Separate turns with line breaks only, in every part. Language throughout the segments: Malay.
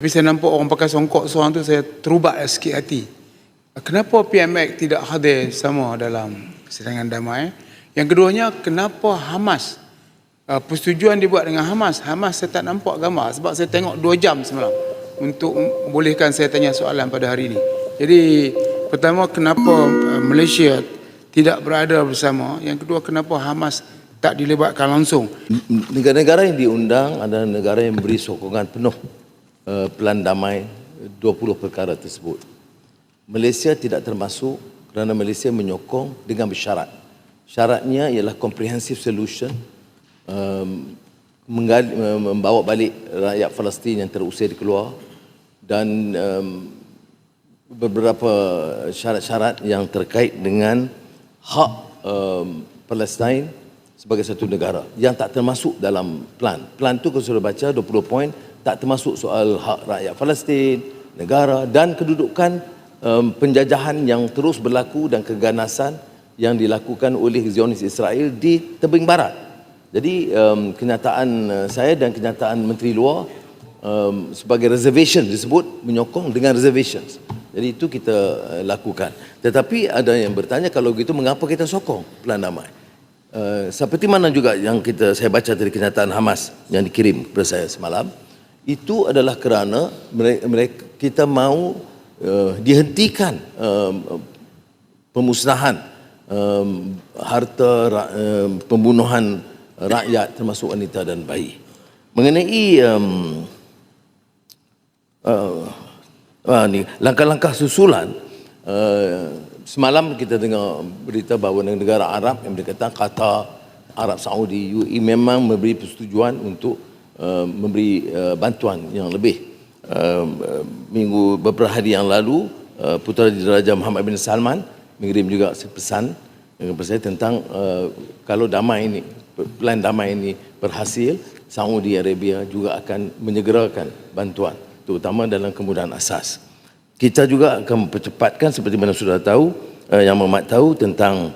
Tapi saya nampak orang pakai songkok seorang tu saya terubak sikit hati. Kenapa PMX tidak hadir sama dalam kesedangan damai? Yang keduanya, kenapa Hamas? Uh, persetujuan dibuat dengan Hamas. Hamas saya tak nampak gambar sebab saya tengok dua jam semalam untuk bolehkan saya tanya soalan pada hari ini. Jadi pertama kenapa uh, Malaysia tidak berada bersama? Yang kedua kenapa Hamas tak dilibatkan langsung?
Negara-negara yang diundang adalah negara yang memberi sokongan penuh uh, pelan damai 20 perkara tersebut. Malaysia tidak termasuk kerana Malaysia menyokong dengan bersyarat. Syaratnya ialah comprehensive solution um, membawa balik rakyat Palestin yang terusir keluar dan um, beberapa syarat-syarat yang terkait dengan hak um, Palestin sebagai satu negara yang tak termasuk dalam plan. Plan tu kalau sudah baca 20 poin tak termasuk soal hak rakyat Palestin, negara dan kedudukan um, penjajahan yang terus berlaku dan keganasan yang dilakukan oleh Zionis Israel di tebing barat. Jadi um, kenyataan uh, saya dan kenyataan Menteri Luar um, sebagai reservation disebut menyokong dengan reservations. Jadi itu kita uh, lakukan. Tetapi ada yang bertanya kalau begitu mengapa kita sokong plan damai? Uh, seperti mana juga yang kita saya baca dari kenyataan Hamas yang dikirim kepada saya semalam itu adalah kerana mereka, kita mahu uh, dihentikan um, pemusnahan um, harta um, pembunuhan rakyat termasuk wanita dan bayi. Mengenai um, uh, uh, ni langkah-langkah susulan uh, semalam kita dengar berita bahawa negara Arab yang berkaitan Qatar, Arab Saudi, UAE memang memberi persetujuan untuk uh, memberi uh, bantuan yang lebih. Uh, minggu beberapa hari yang lalu uh, Putera Diraja Muhammad bin Salman mengirim juga pesan kepada saya tentang uh, kalau damai ini plan damai ini berhasil Saudi Arabia juga akan menyegerakan bantuan terutama dalam kemudahan asas. Kita juga akan mempercepatkan seperti mana sudah tahu uh, yang Muhammad tahu tentang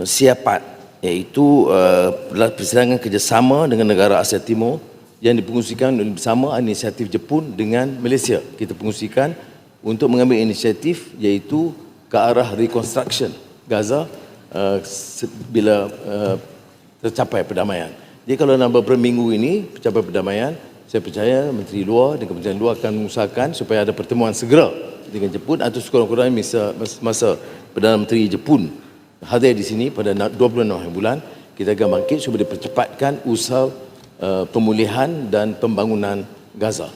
uh, siapat iaitu uh, persidangan kerjasama dengan negara Asia Timur yang dipengungsikan bersama inisiatif Jepun dengan Malaysia. Kita pengungsikan untuk mengambil inisiatif iaitu ke arah reconstruction Gaza uh, bila uh, tercapai perdamaian. Jadi kalau dalam beberapa minggu ini tercapai perdamaian, saya percaya Menteri Luar dan Kementerian Luar akan mengusahakan supaya ada pertemuan segera dengan Jepun atau sekurang-kurangnya masa, masa Perdana Menteri Jepun hadir di sini pada 26 bulan kita akan bangkit supaya dipercepatkan usaha uh, pemulihan dan pembangunan Gaza.